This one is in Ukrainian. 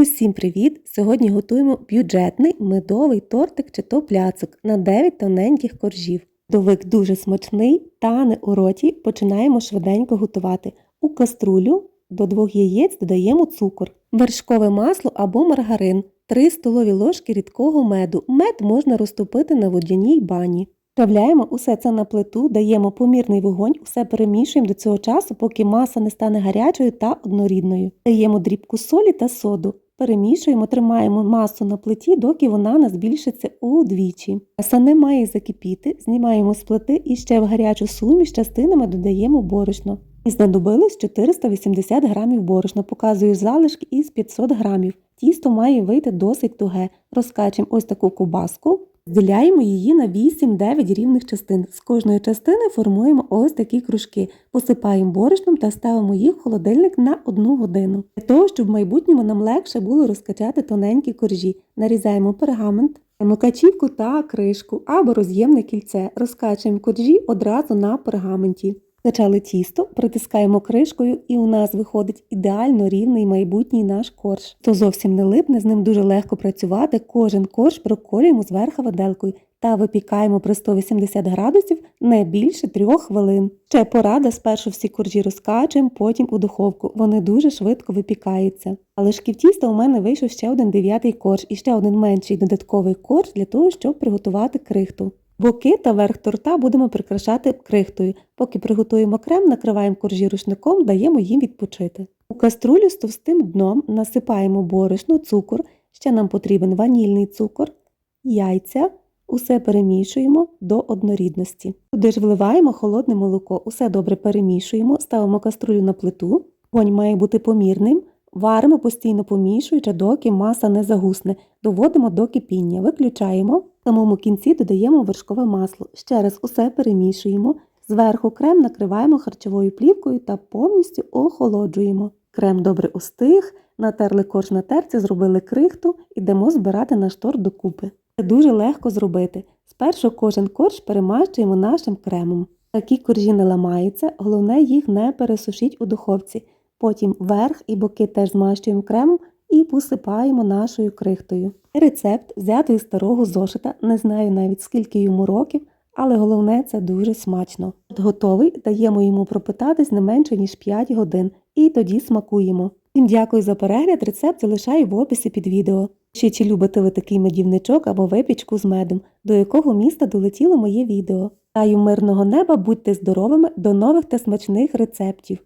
Усім привіт! Сьогодні готуємо бюджетний медовий тортик чи то пляцок на 9 тоненьких коржів. Довик дуже смачний, тане у роті, починаємо швиденько готувати. У каструлю до двох яєць додаємо цукор, вершкове масло або маргарин, 3 столові ложки рідкого меду. Мед можна розтопити на водяній бані. Вправляємо усе це на плиту, даємо помірний вогонь, усе перемішуємо до цього часу, поки маса не стане гарячою та однорідною. Даємо дрібку солі та соду. Перемішуємо, тримаємо масу на плиті, доки вона не збільшиться удвічі. Маса не має закипіти, знімаємо з плити і ще в гарячу суміш частинами додаємо борошно. І знадобилось 480 грамів борошна, показую залишки із 500 грамів. Тісто має вийти досить туге. Розкачемо ось таку кубаску. Розділяємо її на 8-9 рівних частин. З кожної частини формуємо ось такі кружки, посипаємо борошном та ставимо їх в холодильник на 1 годину. Для того, щоб в майбутньому нам легше було розкачати тоненькі коржі, нарізаємо пергамент, мукачівку та кришку або роз'ємне кільце. Розкачуємо коржі одразу на пергаменті. Качали тісто, притискаємо кришкою, і у нас виходить ідеально рівний майбутній наш корж. То зовсім не липне, з ним дуже легко працювати. Кожен корж проколюємо зверху виделкою та випікаємо при 180 градусів не більше 3 хвилин. Ще порада, спершу всі коржі розкачуємо, потім у духовку. Вони дуже швидко випікаються. Але шків тіста у мене вийшов ще один дев'ятий корж і ще один менший додатковий корж для того, щоб приготувати крихту. Боки та верх торта будемо прикрашати крихтою. Поки приготуємо крем, накриваємо коржі рушником, даємо їм відпочити. У каструлю з товстим дном насипаємо борошно, цукор, ще нам потрібен ванільний цукор, яйця, усе перемішуємо до однорідності. Туди ж вливаємо холодне молоко, усе добре перемішуємо, ставимо каструлю на плиту, вогонь має бути помірним. Варимо постійно помішуючи, доки маса не загусне, доводимо до кипіння, виключаємо. В самому кінці додаємо вершкове масло. Ще раз усе перемішуємо. Зверху крем накриваємо харчовою плівкою та повністю охолоджуємо. Крем добре остиг, натерли корж на терці, зробили крихту, ідемо збирати наш торт докупи. Це дуже легко зробити. Спершу кожен корж перемащуємо нашим кремом. Такі коржі не ламаються, головне їх не пересушіть у духовці. Потім верх і боки теж змащуємо кремом і посипаємо нашою крихтою. Рецепт взятий з старого зошита, не знаю навіть скільки йому років, але головне це дуже смачно. От готовий, даємо йому пропитатись не менше ніж 5 годин і тоді смакуємо. Всім дякую за перегляд, рецепт залишаю в описі під відео. Ще чи любите ви такий медівничок або випічку з медом, до якого міста долетіло моє відео. Таю мирного неба, будьте здоровими, до нових та смачних рецептів!